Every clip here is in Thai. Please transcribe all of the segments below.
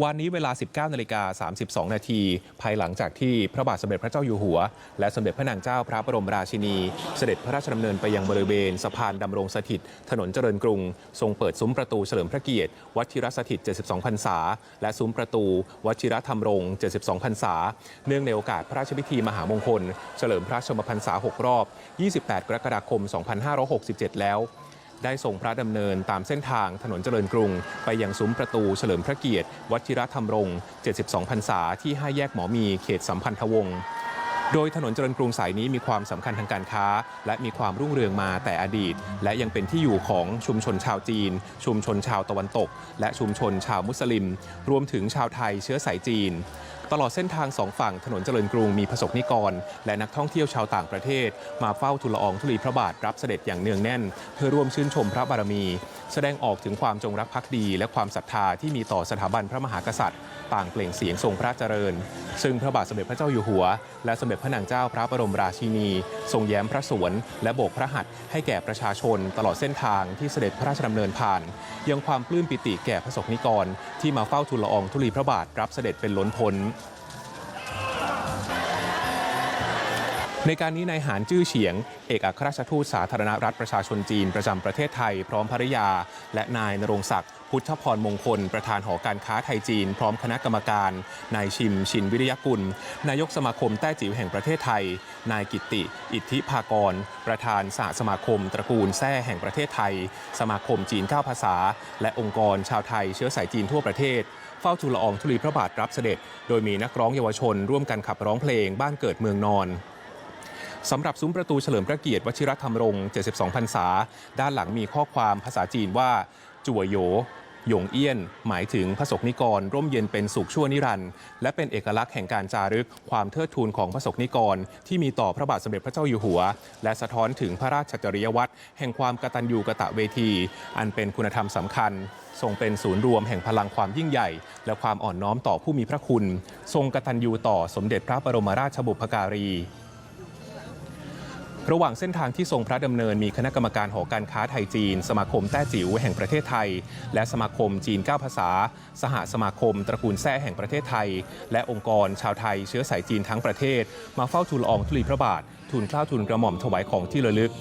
วันนี้เวลา 19นาฬิกา32 นาที ภายหลังจากที่พระบาทสมเด็จพระเจ้าอยู่หัว และสมเด็จพระนางเจ้าพระบรมราชินี เสด็จพระราชดำเนินไปยังบริเวณสะพานดำรงสถิต ถนนเจริญกรุง ทรงเปิดซุ้มประตูเฉลิมพระเกียรติวัชิรสถิต 72 พรรษา และซุ้มประตู วัชิรธรรมรง 72 พรรษา เนื่องในโอกาสพระราชพิธีมหามงคล เฉลิมพระชนมพรรษา 6 รอบ 28 กรกฎาคม 2567 แล้ว ได้ส่งพระดำเนินตามเส้นทางถนนเจริญกรุง ไปยังซุ้มประตูเฉลิมพระเกียรติ วัชิรธรรมรง 72 พรรษาที่ 5 แยกหมอมีเขตสัมพันธวงศ์โดยถนนเจริญกรุงสายนี้มีความสำคัญทางการค้า และมีความรุ่งเรืองมาแต่อดีต และยังเป็นที่อยู่ของชุมชนชาวจีน ชุมชนชาวตะวันตก และชุมชนชาวมุสลิม รวมถึงชาวไทยเชื้อสายจีนตลอดเส้นทางสองฝั่งถนนเจริญกรุงมีประสบนิกร และนักท่องเที่ยวชาวต่างประเทศ มาเฝ้าทูลละอองธุลีพระบาทรับเสด็จอย่างเนืองแน่น เพื่อร่วมชื่นชมพระบารมี แสดงออกถึงความจงรักภักดี และความศรัทธาที่มีต่อสถาบันพระมหากษัตริย์ ต่างเปล่งเสียงทรงพระเจริญ ซึ่งพระบาทสมเด็จพระเจ้าอยู่หัว และสมเด็จพระนางเจ้าพระบรมราชินี ทรงแย้มพระสวน และโบกพระหัตถ์ให้แก่ประชาชน ตลอดเส้นทางที่เสด็จพระราชดำเนินผ่าน ยังความปลื้มปิติแก่พระสงฆ์นิกร ที่มาเฝ้าทูลละอองธุลีพระบาทรับเสด็จเป็นล้นพ้น ในการนี้นายหานจื้อเฉียง เอกอัครราชทูตสาธารณรัฐประชาชนจีนประจำประเทศไทย พร้อมภริยา และนายนรงศักดิ์พุทธพรมงคล ประธานหอการค้าไทยจีน พร้อมคณะกรรมการ นายชิมชินวิริยกุล นายกสมาคมแต้จิ๋วแห่งประเทศไทย นายกิติ อิทธิภากร ประธานสหสมาคม ตระกูลแท้แห่งประเทศไทย สมาคมจีน9ภาษา และองค์กรชาวไทยเชื้อสายจีนทั่วประเทศเฝ้าทูลละอองธุลีพระบาทรับเสด็จ โดยมีนักร้องเยาวชน ร่วมกันขับร้องเพลงบ้านเกิดเมืองนอน สำหรับซุ้มประตูเฉลิมพระเกียรติวชิรธรรมรงค์72พรรษา ด้านหลังมีข้อความภาษาจีนว่า จั่วโยหยงเอี้ยน หมายถึงพระสกนิกร ร่มเย็นเป็นสุขชั่วนิรันดร์และเป็นเอกลักษณ์แห่งการจารึกความเทิดทูนของพระสกนิกร ที่มีต่อพระบาทสมเด็จพระเจ้าอยู่หัว และสะท้อนถึงพระราชจริยวัตรแห่งความกตัญญูกะตะเวที อันเป็นคุณธรรมสำคัญ ทรงเป็นศูนย์รวมแห่งพลังความยิ่งใหญ่ และความอ่อนน้อมต่อผู้มีพระคุณ ทรงกตัญญูต่อสมเด็จพระบรมราชบุพการี ระหว่างเส้นทางที่ทรงพระดำเนินมีคณะกรรมการหอการค้าไทยจีน สมาคมแต้จิ๋วแห่งประเทศไทย และสมาคมจีน 9 ภาษา สหสมาคมตระกูลแท้แห่งประเทศไทย และองค์กรชาวไทยเชื้อสายจีนทั้งประเทศ มาเฝ้าทูลอองธุลีพระบาททูลเกล้าทูลกระหม่อมถวายของที่ระลึก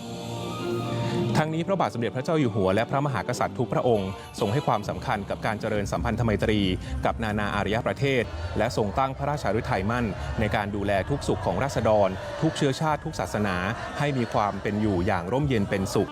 ทั้งนี้พระบาทสมเด็จพระเจ้าอยู่หัวและพระมหากษัตริย์ทุกพระองค์ทรงให้ความสำคัญกับการเจริญสัมพันธไมตรี กับนานาอารยประเทศ และทรงตั้งพระราชาฤทัยมั่น ในการดูแลทุกสุขของราษฎร ทุกเชื้อชาติทุกศาสนา ให้มีความเป็นอยู่อย่างร่มเย็นเป็นสุข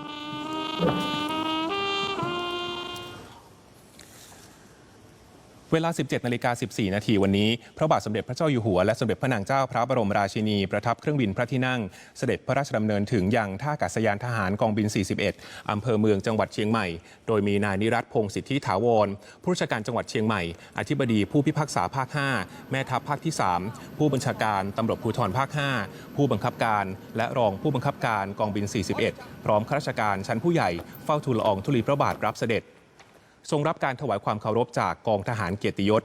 เวลา 17นาฬิกา14 นาทีวันนี้ พระบาทสมเด็จพระเจ้าอยู่หัว และสมเด็จพระนางเจ้าพระบรมราชินี ประทับเครื่องบินพระที่นั่ง เสด็จพระราชดำเนินถึงยังท่าอากาศยานทหารกองบิน 41 อำเภอเมืองจังหวัดเชียงใหม่ โดยมีนายนิรัตพงศ์สิทธิถาวร ผู้ราชการจังหวัดเชียงใหม่ อธิบดีผู้พิพากษาภาค 5 แม่ทัพภาคที่ 3 ผู้บัญชาการตำรวจภูธรภาค 5 ผู้บังคับการ และรองผู้บังคับการกองบิน 41 พร้อมข้าราชการชั้นผู้ใหญ่เฝ้าทูลละอองธุลีพระบาทรับเสด็จ ทรงรับการถวายความเคารพจากกองทหารเกียรติยศ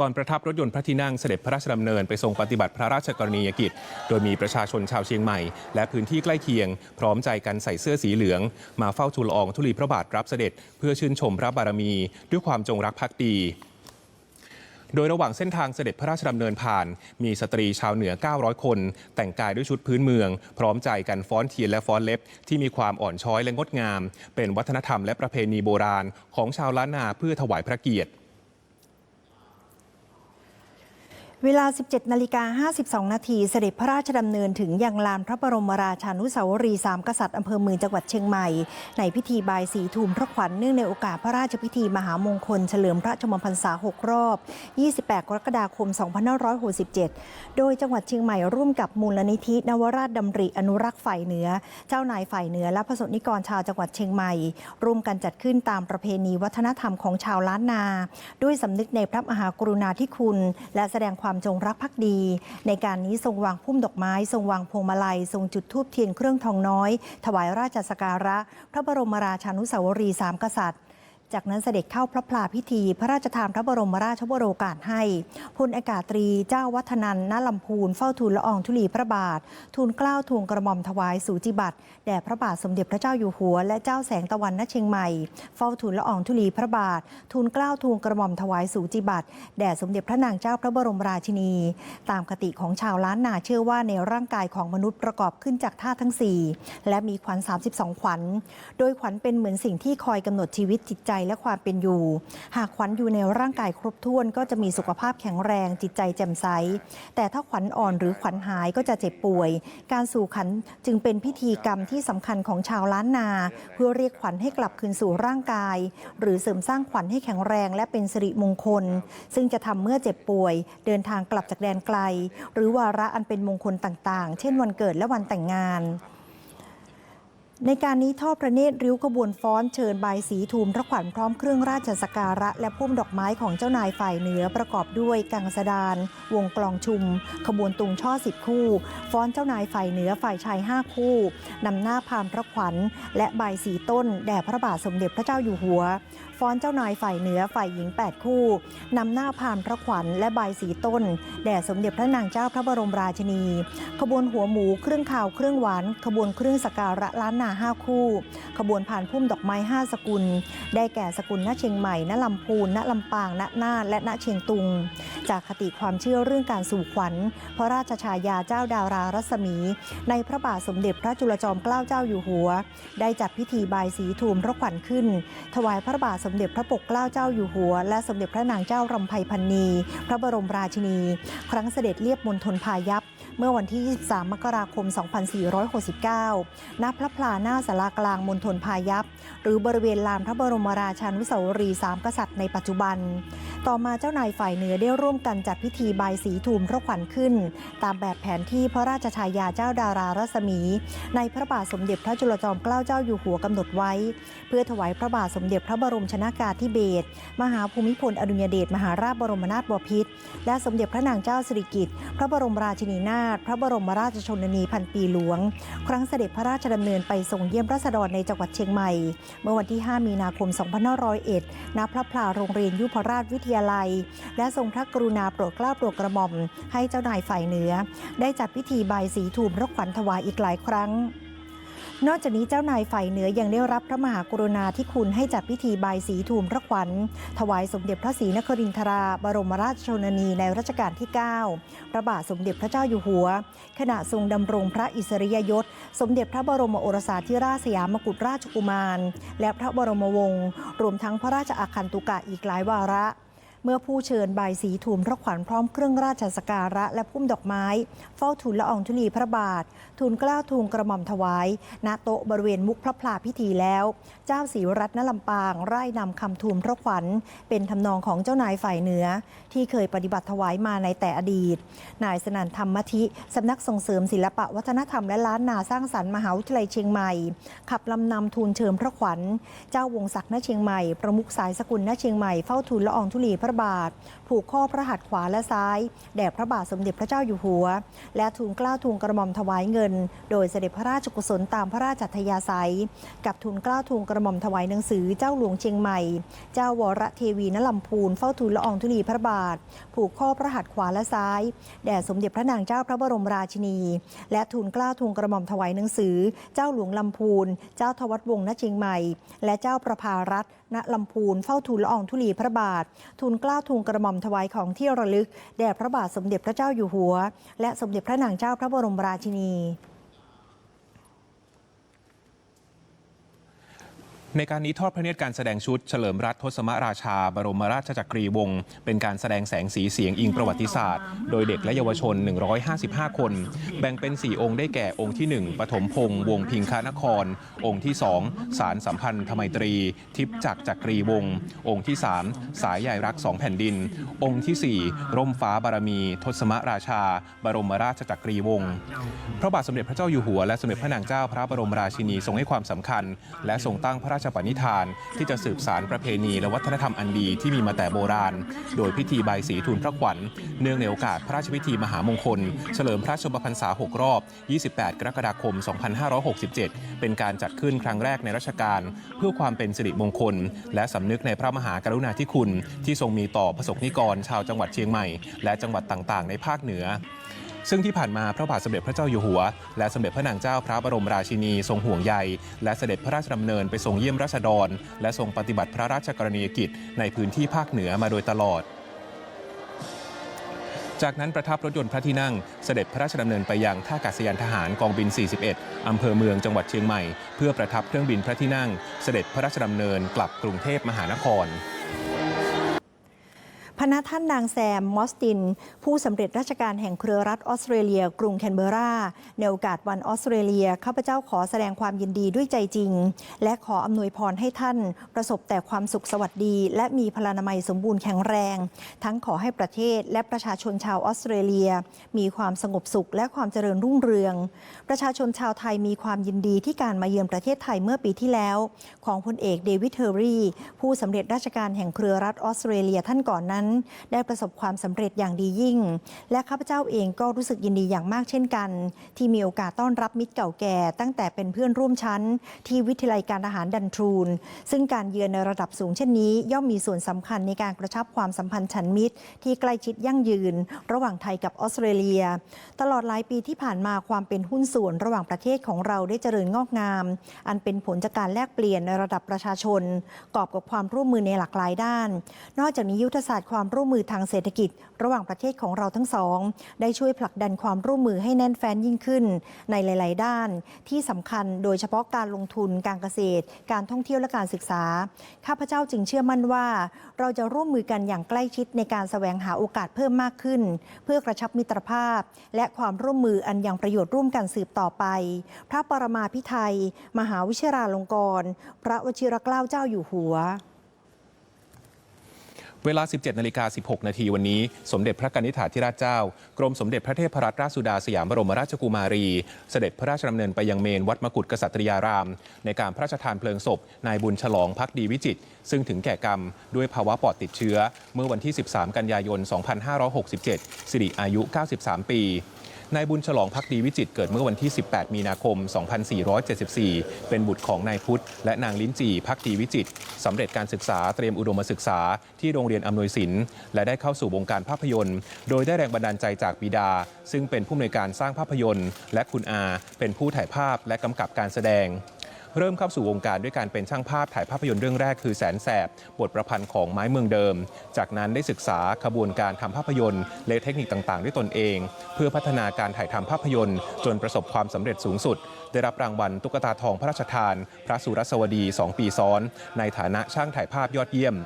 ก่อนประทับรถยนต์พระที่นั่งเสด็จพระราชดำเนินไปทรงปฏิบัติพระราชกรณียกิจ โดยมีประชาชนชาวเชียงใหม่ และพื้นที่ใกล้เคียง พร้อมใจกันใส่เสื้อสีเหลือง มาเฝ้าทูลอองธุลีพระบาทรับเสด็จ เพื่อชื่นชมพระบารมี ด้วยความจงรักภักดี โดยระหว่างเส้นทางเสด็จพระราชดำเนินผ่าน มีสตรีชาวเหนือ 900 คน แต่งกายด้วยชุดพื้นเมือง พร้อมใจกันฟ้อนเทียนและฟ้อนเล็บ ที่มีความอ่อนช้อยและงดงาม เป็นวัฒนธรรมและประเพณีโบราณของชาวล้านนาเพื่อถวายพระเกียรติ เวลา 17 นาฬิกา 52 นาทีเสด็จพระราชดำเนินถึงยังลานพระบรมราชานุสาวรีย์สามกษัตริย์อำเภอเมืองจังหวัดเชียงใหม่ ในพิธีบายสีทูลพระขวัญเนื่องในโอกาสพระราชพิธีมหามงคลเฉลิมพระชมพรรษา 6 รอบ 28 กรกฎาคม 2567 โดยจังหวัดเชียงใหม่ร่วมกับมูลนิธิ นวราชดำริอนุรักษ์ฝ่ายเหนือ เจ้านายฝ่ายเหนือ และประสนิกรชาวจังหวัดเชียงใหม่ ร่วมกันจัดขึ้นตามประเพณีวัฒนธรรมของชาวล้านนา ด้วยสำนึกในพระมหากรุณาธิคุณ และแสดงความความจงรักภักดี ในการนี้ทรงวางพุ่มดอกไม้ ทรงวางพวงมาลัย ทรงจุดธูปเทียนเครื่องทองน้อย ถวายราชสักการะ พระบรมราชานุสาวรีสามกษัตริย์ จากนั้นเสด็จเข้าพระพลาพิธี พระราชทานพระบรมราชวโรกาสให้พลอากาศตรีเจ้าวัฒนันณลำพูนเฝ้าทูลละอองธุลีพระบาท ทูลเกล้าทูลกระหม่อมถวายสูจิบัตรแด่พระบาทสมเด็จพระเจ้าอยู่หัว และเจ้าแสงตะวันณเชียงใหม่ เฝ้าทูลละอองธุลีพระบาท ทูลเกล้าทูลกระหม่อมถวายสูจิบัตรแด่สมเด็จพระนางเจ้าพระบรมราชินี ตามคติของชาวล้านนาเชื่อว่าในร่างกายของมนุษย์ประกอบขึ้นจากธาตุทั้ง 4 และมีขวัญ 32 ขวัญ โดยขวัญเป็นเหมือนสิ่งที่คอยกำหนดชีวิตจิตใจและความเป็นอยู่ หากขวัญอยู่ในร่างกายครบถ้วนก็จะมีสุขภาพแข็งแรงจิตใจแจ่มใส แต่ถ้าขวัญอ่อนหรือขวัญหายก็จะเจ็บป่วย การสู่ขวัญจึงเป็นพิธีกรรมที่สำคัญของชาวล้านนา เพื่อเรียกขวัญให้กลับคืนสู่ร่างกาย หรือเสริมสร้างขวัญให้แข็งแรงและเป็นสิริมงคล ซึ่งจะทำเมื่อเจ็บป่วย เดินทางกลับจากแดนไกล หรือวาระอันเป็นมงคลต่างๆ เช่นวันเกิดและวันแต่งงาน ในการนี้ทอดพระเนตรริ้วขบวนฟ้อนเชิญบายสีทูมพระขวัญพร้อมเครื่องราชสักการะ และพุ่มดอกไม้ของเจ้านายฝ่ายเหนือประกอบด้วยกังสดาน วงกลองชุม ขบวนตุงช่อสิบคู่ ฟ้อนเจ้านายฝ่ายเหนือฝ่ายชายห้าคู่นำหน้าพามพระขวัญ และใบายสีต้นแด่พระบาทสมเด็จพระเจ้าอยู่หัวฟ้อนเจ้านายฝ่ายเหนือฝ่ายหญิง 8 คู่นำหน้าพานพระขวัญและใบสีต้น แด่สมเด็จพระนางเจ้าพระบรมราชินี ขบวนหัวหมูเครื่องข่าวเครื่องหวาน ขบวนเครื่องสการะล้านนาห้าคู่ ขบวนผ่านพุ่มดอกไม้5สกุล ได้แก่สกุลณเชียงใหม่ณลำพูนณลำปางณน่านและณเชียงตุง จากคติความเชื่อเรื่องการสู่ขวัญ พระราชชายาเจ้าดารารัศมี ในพระบาทสมเด็จพระจุลจอมเกล้าเจ้าอยู่หัว ได้จัดพิธีบายสีทูมพระขวัญขึ้น ถวายพระบาทสมเด็จพระปกเกล้าเจ้าอยู่หัว และสมเด็จพระนางเจ้ารำไพพันนี พระบรมราชินี ครั้งเสด็จเรียบมณฑลพายัพเมื่อวันที่ 23 มกราคม 2469 ณ พระพลาหน้าสารากลางมณฑลพายัพ หรือบริเวณลานพระบรมราชานุสาวรีย์สามกษัตริย์ในปัจจุบัน ต่อมาเจ้านายฝ่ายเหนือได้ร่วมกันจัดพิธีบายสีทูมพระขวัญขึ้น ตามแบบแผนที่พระราชชายาเจ้าดารารัศมี ในพระบาทสมเด็จพระจุลจอมเกล้าเจ้าอยู่หัวกำหนดไว้ เพื่อถวายพระบาทสมเด็จพระบรมชนากาธิเบศรมหาภูมิพลอดุลยเดชมหาราชบรมนาถบพิตรและสมเด็จพระนางเจ้าสิริกิติ์พระบรมราชินีนาถพระบรมราชชนนีพันปีหลวง ครั้งเสด็จพระราชดำเนินไปทรงเยี่ยมราษฎรในจังหวัดเชียงใหม่ เมื่อวันที่ 5 มีนาคม 2501ณพระพลาโรงเรียนยุพราชวิทยาลัย และทรงพระกรุณาโปรดเกล้าโปรดกระหม่อม ให้เจ้านายฝ่ายเหนือ ได้จัดพิธีบายสีทูมพระขวัญถวายอีกหลายครั้งนอกจากนี้เจ้านายฝ่ายเหนือยังได้รับพระมหากรุณาธิคุณให้จัดพิธีบายสีทูมพระขวัญ ถวายสมเด็จพระศรีนครินทรา บรมราชชนนีในรัชกาลที่ 9 พระบาทสมเด็จพระเจ้าอยู่หัว ขณะทรงดำรงพระอิสริยยศ สมเด็จพระบรมโอรสาธิราชสยามกุฎราชกุมาร และพระบรมวงศ์รวมทั้งพระราชอาคันตุกะอีกหลายวาระ เมื่อผู้เชิญบายสีทูลพระขวัญพร้อมเครื่องราชสการะและพุ่มดอกไม้ เฝ้าทูลละอองธุลีพระบาท ทูลเกล้าทูลกระหม่อมถวาย ณโต๊ะบริเวณมุกพระพลาพิธีแล้ว เจ้าศรีรัตนลำปางไร่นำคำทูลพระขวัญ เป็นทำนองของเจ้านายฝ่ายเหนือ ที่เคยปฏิบัติถวายมาในแต่อดีต นายสนั่นธรรมธิสำนักส่งเสริมศิลปะวัฒนธรรมและล้านนาสร้างสรรค์มหาวิทยาลัยเชียงใหม่ ขับลำนำทูลเชิญพระขวัญ เจ้าวงศักดิ์ณเชียงใหม่ ประมุขสายสกุลณเชียงใหม่ เฝ้าทูลละอองธุลีพระบาท ผูกข้อพระหัตถ์ขวาและซ้าย แด่พระบาทสมเด็จพระเจ้าอยู่หัว และทูลเกล้าทูลกระหม่อมถวายเงิน โดยเสด็จพระราชกุศลตามพระราชอัธยาศัย กับทูลเกล้าทูลกระหม่อมถวายหนังสือเจ้าหลวงเชียงใหม่ เจ้าวรเทวีนลำพูนเฝ้าทูลละอองธุลีพระบาท ผูกข้อพระหัตถ์ขวาและซ้าย แด่สมเด็จพระนางเจ้าพระบรมราชินี และทูลเกล้าทูลกระหม่อมถวายหนังสือ เจ้าหลวงลำพูน เจ้าทวัดวงศ์ณเชียงใหม่ และเจ้าประภารัตณลำพูนเฝ้าทูลละอองธุลีพระบาท ทูลกล้าทูลกระหม่อมถวายของที่ระลึก แด่พระบาทสมเด็จพระเจ้าอยู่หัว และสมเด็จพระนางเจ้าพระบรมราชินี ในการนี้ทอดพระเนตรการแสดงชุดเฉลิมรัตนทศมราชา บรมราชจักรีวงศ์เป็นการแสดงแสงสีเสียงอิงประวัติศาสตร์ โดยเด็กและเยาวชน 155 คน แบ่งเป็น 4 องค์ได้แก่องค์ที่ 1 ปฐมพงศ์วงศ์พิงคานคร องค์ที่ 2 สารสัมพันธไมตรี ทิพย์จักรจักรีวงศ์องค์ที่ 3 สายใยรักสองแผ่นดิน องค์ทีสี่ 4 ร่มฟ้าบารมี ทศมราชา บรมราชจักรีวงศ์พระบาทสมเด็จพระเจ้าอยู่หัวและสมเด็จพระนางเจ้าพระบรมราชินีทรงให้ความสำคัญ และทรงตั้งพระราชชปณิธาน ที่จะสืบสารประเพณีและวัฒนธรรมอันดีที่มีมาแต่โบราณ โดยพิธีบายสีทูลพระขวัญ เนื่องในโอกาสพระราชพิธีมหามงคล เฉลิมพระชนมพรรษา 6 รอบ 28 กรกฎาคม 2567 เป็นการจัดขึ้นครั้งแรกในรัชกาลเพื่อความเป็นสิริมงคล และสำนึกในพระมหากรุณาธิคุณ ที่ทรงมีต่อประสบนิกรชาวจังหวัดเชียงใหม่ และจังหวัดต่างๆ ในภาคเหนือ ซึ่งที่ผ่านมาพระบาทสมเด็จพระเจ้าอยู่หัว และสมเด็จพระนางเจ้าพระบรมราชินีทรงห่วงใย และเสด็จพระราชดำเนินไปทรงเยี่ยมราษฎร และทรงปฏิบัติพระราชกรณียกิจในพื้นที่ภาคเหนือมาโดยตลอดจากนั้นประทับรถยนต์พระที่นั่งเสด็จพระราชดำเนินไปยังท่าอากาศยานทหารกองบิน 41 อำเภอเมืองจังหวัดเชียงใหม่ เพื่อประทับเครื่องบินพระที่นั่ง เสด็จพระราชดำเนินกลับกรุงเทพมหานคร พระท่านนางแซม มอสติน ผู้สำเร็จราชการแห่งเครือรัฐออสเตรเลีย กรุงแคนเบรา ในโอกาสวันออสเตรเลีย ข้าพเจ้าขอแสดงความยินดีด้วยใจจริง และขออำนวยพรให้ท่านประสบแต่ความสุขสวัสดี และมีพลานามัยสมบูรณ์แข็งแรง ทั้งขอให้ประเทศและประชาชนชาวออสเตรเลีย มีความสงบสุขและความเจริญรุ่งเรือง ประชาชนชาวไทยมีความยินดีที่การมาเยือนประเทศไทยเมื่อปีที่แล้ว ของพลเอกเดวิดเทอร์รี่ผู้สำเร็จราชการแห่งเครือรัฐออสเตรเลียท่านก่อนนั้นได้ประสบความสำเร็จอย่างดียิ่ง และข้าพเจ้าเองก็รู้สึกยินดีอย่างมากเช่นกัน ที่มีโอกาสต้อนรับมิตรเก่าแก่ ตั้งแต่เป็นเพื่อนร่วมชั้น ที่วิทยาลัยการทหารดันทรูน ซึ่งการเยือนในระดับสูงเช่นนี้ ย่อมมีส่วนสำคัญในการกระชับความสัมพันธ์ฉันมิตร ที่ใกล้ชิดยั่งยืน ระหว่างไทยกับออสเตรเลีย ตลอดหลายปีที่ผ่านมาความเป็นหุ้นส่วนระหว่างประเทศของเราได้เจริญงอกงาม อันเป็นผลจากการแลกเปลี่ยนในระดับประชาชน กอบกับความร่วมมือในหลากหลายด้าน นอกจากนี้ยุทธศาสตร์ความร่วมมือทางเศรษฐกิจ ระหว่างประเทศของเราทั้งสอง ได้ช่วยผลักดันความร่วมมือให้แน่นแฟ้นยิ่งขึ้น ในหลาย ๆ ด้าน ที่สำคัญโดยเฉพาะการลงทุนการเกษตร การท่องเที่ยวและการศึกษา ข้าพเจ้าจึงเชื่อมั่นว่า เราจะร่วมมือกันอย่างใกล้ชิดในการแสวงหาโอกาสเพิ่มมากขึ้น เพื่อกระชับมิตรภาพ และความร่วมมืออันยังประโยชน์ร่วมกันสืบต่อไป พระปรมาภิไธยมหาวิชาลงกรณ์พระวชิรเกล้าเจ้าอยู่หัว เวลา 17นาฬิกา16 นาทีวันนี้ สมเด็จพระกนิษฐาธิราชเจ้า กรมสมเด็จพระเทพรัตนราชสุดาสยามบรมราชกุมารี เสด็จพระราชดำเนินไปยังเมนวัดมกุฏกษัตริยาราม ในการพระราชทานเพลิงศพ นายบุญฉลองพักดีวิจิตรซึ่งถึงแก่กรรมด้วยภาวะปอดติดเชื้อ เมื่อวันที่ 13 กันยายน 2567 สิริอายุ 93 ปี นายบุญฉลองพักดีวิจิตเกิดเมื่อวันที่ 18 มีนาคม 2474 เป็นบุตรของนายพุทธ และนางลิ้นจีพักดีวิจิตสำเร็จการศึกษาเตรียมอุดมศึกษาที่โรงเรียนอำนวยศิลป์และได้เข้าสู่วงการภาพยนตร์ โดยได้แรงบันดาลใจจากบิดา ซึ่งเป็นผู้อำนวยการสร้างภาพยนตร์ และคุณอาเป็นผู้ถ่ายภาพและกำกับการแสดง เริ่มเข้าสู่วงการด้วยการเป็นช่างภาพถ่ายภาพยนตร์เรื่องแรกคือแสนแสบบทประพันธ์ของไม้เมืองเดิม จากนั้นได้ศึกษาขบวนการทำภาพยนตร์และเทคนิคต่างๆ ด้วยตนเอง เพื่อพัฒนาการถ่ายทำภาพยนตร์ จนประสบความสำเร็จสูงสุด ได้รับรางวัลตุ๊กตาทองพระราชทาน พระสุรสวดี 2 ปีซ้อน ในฐานะช่างถ่ายภาพยอดเยี่ยม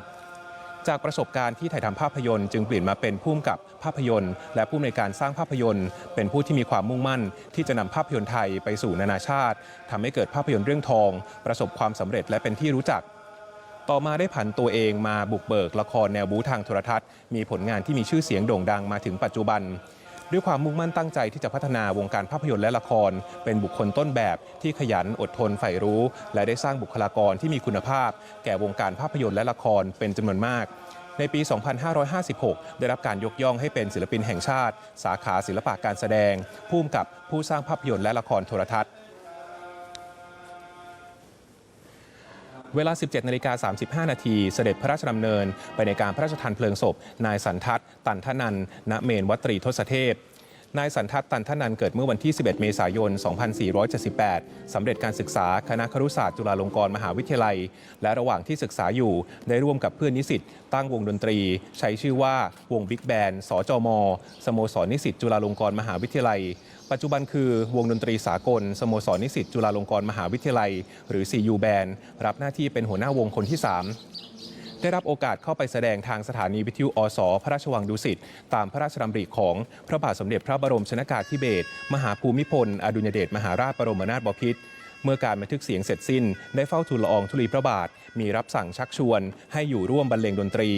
จากประสบการณ์ที่ถ่ายทำภาพยนตร์จึงเปลี่ยนมาเป็นผู้กำกับภาพยนตร์ และผู้ในการสร้างภาพยนตร์ เป็นผู้ที่มีความมุ่งมั่น ที่จะนำภาพยนตร์ไทยไปสู่นานาชาติทำให้เกิดภาพยนตร์เรื่องทอง ประสบความสำเร็จและเป็นที่รู้จัก ต่อมาได้ผันตัวเองมาบุกเบิกละครแนวบู๊ทางโทรทัศน์ มีผลงานที่มีชื่อเสียงโด่งดังมาถึงปัจจุบัน ด้วยความมุ่งมั่นตั้งใจที่จะพัฒนาวงการภาพยนตร์และละคร เป็นบุคคลต้นแบบที่ขยันอดทนใฝ่รู้ และได้สร้างบุคลากรที่มีคุณภาพ แก่วงการภาพยนตร์และละครเป็นจำนวนมากในปี 2556 ได้รับการยกย่องให้เป็นศิลปินแห่งชาติ สาขาศิลปะการแสดง ผู้กำกับผู้สร้างภาพยนตร์และละครโทรทัศน์ เวลา 17นาฬิกา35 นาทีเสด็จพระราชดำเนิน ไปในการพระราชทานเพลิงศพ นายสันทัศน์ตันทนันณเมนวัตรีทศเทพนายสันทัศน์ตันทนันเกิดเมื่อวันที่ 11 เมษายน 2478 สำเร็จการศึกษาคณะครุศาสตร์จุฬาลงกรณ์มหาวิทยาลัย และระหว่างที่ศึกษาอยู่ได้ร่วมกับเพื่อนนิสิตตั้งวงดนตรี ใช้ชื่อว่าวงบิ๊กแบน สจม สโมสรนิสิตจุฬาลงกรณ์มหาวิทยาลัย ปัจจุบันคือวงดนตรีสากลสโมสรนิสิตจุฬาลงกรณ์มหาวิทยาลัย หรือ CU Band รับหน้าที่เป็นหัวหน้าวงคนที่ 3 ได้รับโอกาสเข้าไปแสดงทางสถานีวิทยุอสพระราชวังดุสิตตามพระราชดำริของพระบาทสมเด็จพระบรมชนากาธิเบศรมหาภูมิพล อดุลยเดชมหาราชบรมนาถบพิตรเมื่อการบันทึกเสียงเสร็จสิ้น ได้เฝ้าทูลละอองธุลีพระบาท มีรับสั่งชักชวน ให้อยู่ร่วมบรรเลงดนตรี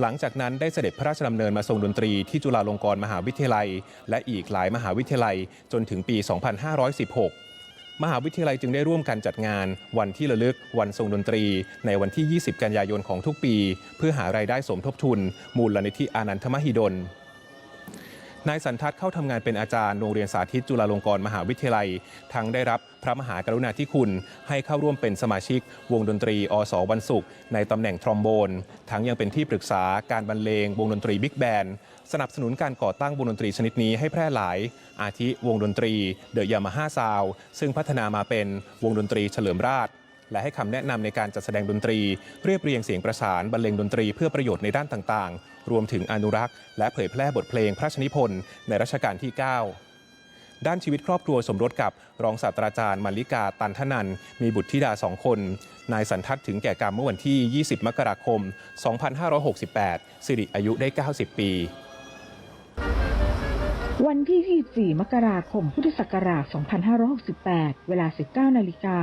หลังจากนั้นได้เสด็จพระราชดำเนินมาทรงดนตรีที่จุฬาลงกรณ์มหาวิทยาลัย และอีกหลายมหาวิทยาลัยจนถึงปี 2516มหาวิทยาลัยจึงได้ร่วมกันจัดงาน วันที่ระลึก วันทรงดนตรี ในวันที่ 20 กันยายนของทุกปี เพื่อหารายได้สมทบทุน มูลนิธิอานันทมหิดล นายสันทัศน์เข้าทำงานเป็นอาจารย์โรงเรียนสาธิตจุฬาลงกรณ์มหาวิทยาลัย ทั้งได้รับพระมหากรุณาธิคุณ ให้เข้าร่วมเป็นสมาชิก วงดนตรีอสวันศุกร์ในตำแหน่งทรอมโบน ทั้งยังเป็นที่ปรึกษาการบรรเลงวงดนตรีบิ๊กแบนด์สนับสนุนการก่อตั้งวงดนตรีชนิดนี้ให้แพร่หลาย อาทิวงดนตรีเดอะยามาฮ่าซาวซึ่งพัฒนามาเป็นวงดนตรีเฉลิมราช และให้คำแนะนำในการจัดแสดงดนตรี เรียบเรียงเสียงประสานบรรเลงดนตรีเพื่อประโยชน์ในด้านต่างๆ รวมถึงอนุรักษ์ และเผยแพร่บทเพลงพระราชนิพนธ์ในรัชกาลที่ 9ด้านชีวิตครอบครัวสมรสกับรองศาสตราจารย์มาริกาตันทนัน มีบุตรธิดาสองคน นายสันทัศน์ถึงแก่กรรมเมื่อวันที่ 20 มกราคม 2568 สิริอายุได้ 90 ปี วันที่ 24 มกราคม พุทธศักราช 2568 เวลา 19 นาฬิกา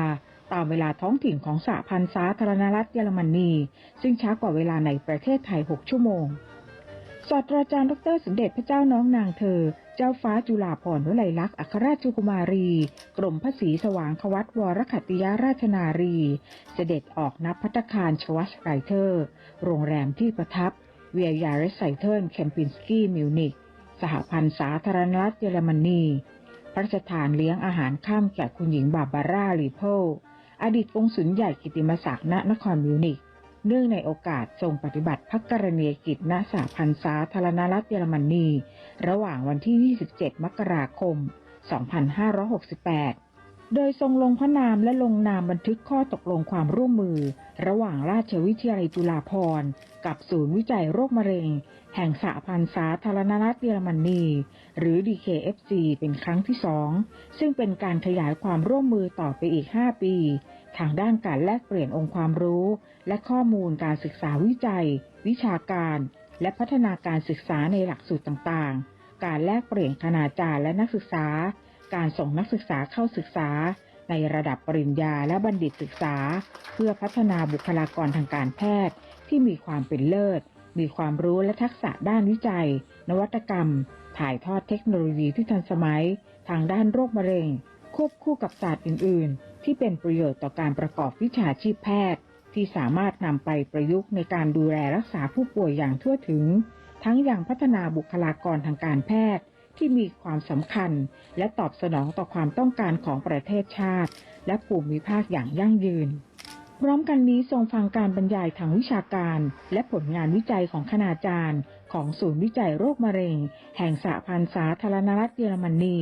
ตามเวลาท้องถิ่นของสหพันธ์สาธารณรัฐเยอรมนี ซึ่งช้ากว่าเวลาในประเทศไทย 6 ชั่วโมง ศาสตราจารย์ดรสมเด็จพระเจ้าน้องนางเธอ เจ้าฟ้าจุฬาภรณ์วลัยลักษณ์อัครราชกุมารี กรมพระศรีสว่างควัตวรขัตติยาราชนารี เสด็จออกนับพัตคารชวัสไกเทอร์ โรงแรมที่ประทับ เวียยาเรสไซเทิร์แคมปินสกี้มิวนิกสหพันธ์สาธารณรัฐเยอรมนีพระราชทานเลี้ยงอาหารข้ามแก่คุณหญิงบาบาร่าลีเพล อดีตกงสุลใหญ่กิติมศักดิ์ณนครมิวนิกเนื่องในโอกาสทรงปฏิบัติพักกรณียกิจณสหพันธ์สาธารณรัฐเยอรมนี ระหว่างวันที่ 27 มกราคม 2568 โดยทรงลงพระนามและลงนามบันทึกข้อตกลงความร่วมมือ ระหว่างราชวิทยาลัยจุฬาภรณ์กับศูนย์วิจัยโรคมะเร็ง แห่งสหพันธ์สาธารณรัฐเยอรมนี หรือ DKFC เป็นครั้งที่สองซึ่งเป็นการขยายความร่วมมือต่อไปอีก 5 ปี ทางด้านการแลกเปลี่ยนองค์ความรู้ และข้อมูลการศึกษาวิจัย วิชาการ และพัฒนาการศึกษาในหลักสูตรต่างๆ การแลกเปลี่ยนคณาจารย์และนักศึกษา การส่งนักศึกษาเข้าศึกษา ในระดับปริญญาและบัณฑิตศึกษา เพื่อพัฒนาบุคลากรทางการแพทย์ ที่มีความเป็นเลิศ มีความรู้และทักษะด้านวิจัย นวัตกรรม ถ่ายทอดเทคโนโลยีที่ทันสมัย ทางด้านโรคมะเร็ง ควบคู่กับศาสตร์อื่น ๆ ที่เป็นประโยชน์ต่อการประกอบวิชาชีพแพทย์ ที่สามารถนำไปประยุกต์ในการดูแลรักษาผู้ป่วยอย่างทั่วถึง ทั้งอย่างพัฒนาบุคลากรทางการแพทย์ ที่มีความสำคัญ และตอบสนองต่อความต้องการของประเทศชาติ และภูมิภาคอย่างยั่งยืน พร้อมกันนี้ทรงฟังการบรรยายทางวิชาการ และผลงานวิจัยของคณาจารย์ ของศูนย์วิจัยโรคมะเร็ง แห่งสหพันธ์สาธารณรัฐเยอรมนี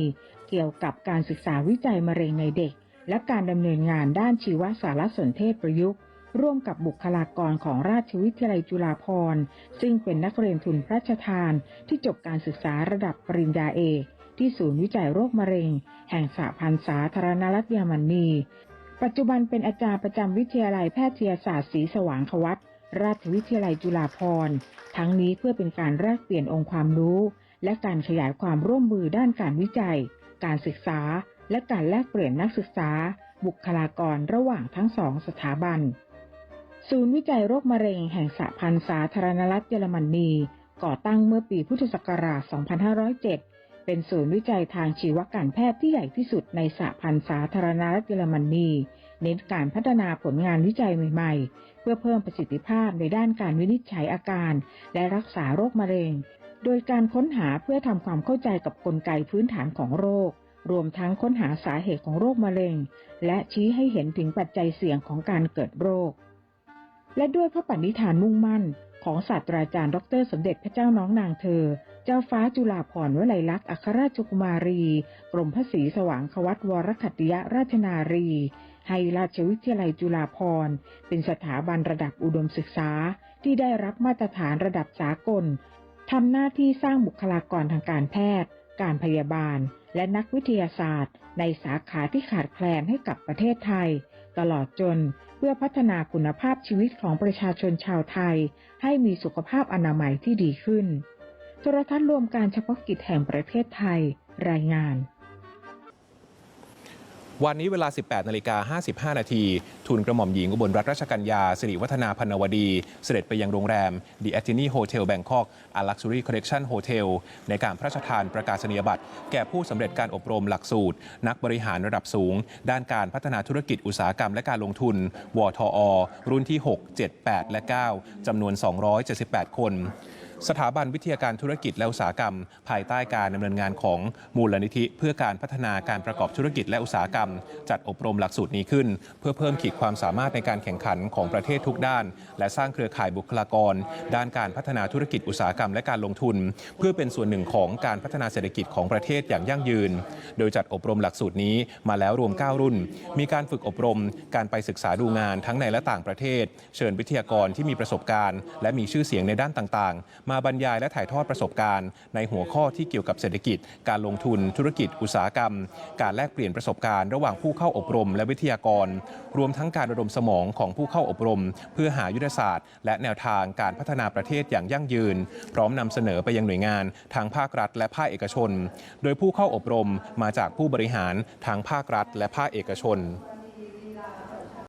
เกี่ยวกับการศึกษาวิจัยมะเร็งในเด็ก และการดำเนินงานด้านชีวสารสนเทศประยุกต์ ร่วมกับบุคลากรของราชวิทยาลัยจุฬาภรณ์ ซึ่งเป็นนักเรียนทุนพระราชทานที่จบการศึกษาระดับปริญญาเอกที่ศูนย์วิจัยโรคมะเร็ง แห่งสหพันธ์สาธารณรัฐเยอรมนี ปัจจุบันเป็นอาจารย์ประจำวิทยาลัยแพทยศาสตร์ศรีสว่างควัตราชวิทยาลัยจุฬาภรณ์ ทั้งนี้เพื่อเป็นการแลกเปลี่ยนองค์ความรู้ และการขยายความร่วมมือด้านการวิจัย การศึกษา และการแลกเปลี่ยนนักศึกษา บุคลากรระหว่างทั้งสองสถาบัน ศูนย์วิจัยโรคมะเร็งแห่งสหพันธ์สาธารณรัฐเยอรมนีก่อตั้งเมื่อปีพุทธศักราช 2507 เป็นศูนย์วิจัยทางชีวการแพทย์ที่ใหญ่ที่สุดในสหพันธ์สาธารณรัฐเยอรมนีเน้นการพัฒนาผลงานวิจัยใหม่ๆ เพื่อเพิ่มประสิทธิภาพในด้านการวินิจฉัยอาการ และรักษาโรคมะเร็ง โดยการค้นหาเพื่อทำความเข้าใจกับกลไกพื้นฐานของโรค รวมทั้งค้นหาสาเหตุของโรคมะเร็ง และชี้ให้เห็นถึงปัจจัยเสี่ยงของการเกิดโรค และด้วยพระปณิธานมุ่งมั่น ของศาสตราจารย์ ดร สมเด็จพระเจ้าน้องนางเธอ เจ้าฟ้าจุฬาภรณ์วลัยลักษณ์อัครราชกุมารี กรมพระศรีสว่างควัตวรขัติยราชนารี ให้ราชวิทยาลัยจุฬาภรณ์ เป็นสถาบันระดับอุดมศึกษาที่ได้รับมาตรฐานระดับสากลทำหน้าที่สร้างบุคลากรทางการแพทย์ การพยาบาล และนักวิทยาศาสตร์ ในสาขาที่ขาดแคลนให้กับประเทศไทย ตลอดจนเพื่อพัฒนาคุณภาพชีวิตของประชาชนชาวไทย ให้มีสุขภาพอนามัยที่ดีขึ้น โทรทัศน์รวมการเฉพาะกิจแห่งประเทศไทย รายงาน วันนี้เวลา 18นาฬิกา55 นาทีทุนกระหม่อมหญิงอุบลรัตนราชกัญญาสิริวัฒนาพันวดี เสด็จไปยังโรงแรม The a t t i n i Hotel Bangkok a Luxury Collection Hotel ในการพระราชทานประกาศนียบัตร แก่ผู้สำเร็จการอบรมหลักสูตร นักบริหารระดับสูง ด้านการพัฒนาธุรกิจอุตสาหกรรมและการลงทุน วทอ รุ่นที่ 6 7 8 และ 9จำนวน 278 คน สถาบันวิทยาการธุรกิจและอุตสาหกรรม ภายใต้การดำเนินงานของมูลนิธิ เพื่อการพัฒนาการประกอบธุรกิจและอุตสาหกรรม จัดอบรมหลักสูตรนี้ขึ้น เพื่อเพิ่มขีดความสามารถในการแข่งขันของประเทศทุกด้าน และสร้างเครือข่ายบุคลากร ด้านการพัฒนาธุรกิจอุตสาหกรรมและการลงทุน เพื่อเป็นส่วนหนึ่งของการพัฒนาเศรษฐกิจของประเทศอย่างยั่งยืน โดยจัดอบรมหลักสูตรนี้มาแล้วรวม 9 รุ่น มีการฝึกอบรม การไปศึกษาดูงานทั้งในและต่างประเทศ เชิญวิทยากรที่มีประสบการณ์ และมีชื่อเสียงในด้านต่างๆมาบรรยายและถ่ายทอดประสบการณ์ ในหัวข้อที่เกี่ยวกับเศรษฐกิจ การลงทุน ธุรกิจ อุตสาหกรรม การแลกเปลี่ยนประสบการณ์ ระหว่างผู้เข้าอบรมและวิทยากร รวมทั้งการระดมสมองของผู้เข้าอบรม เพื่อหายุทธศาสตร์ และแนวทางการพัฒนาประเทศอย่างยั่งยืน พร้อมนำเสนอไปยังหน่วยงานทางภาครัฐ และภาคเอกชน โดยผู้เข้าอบรมมาจากผู้บริหารทางภาครัฐ และภาคเอกชน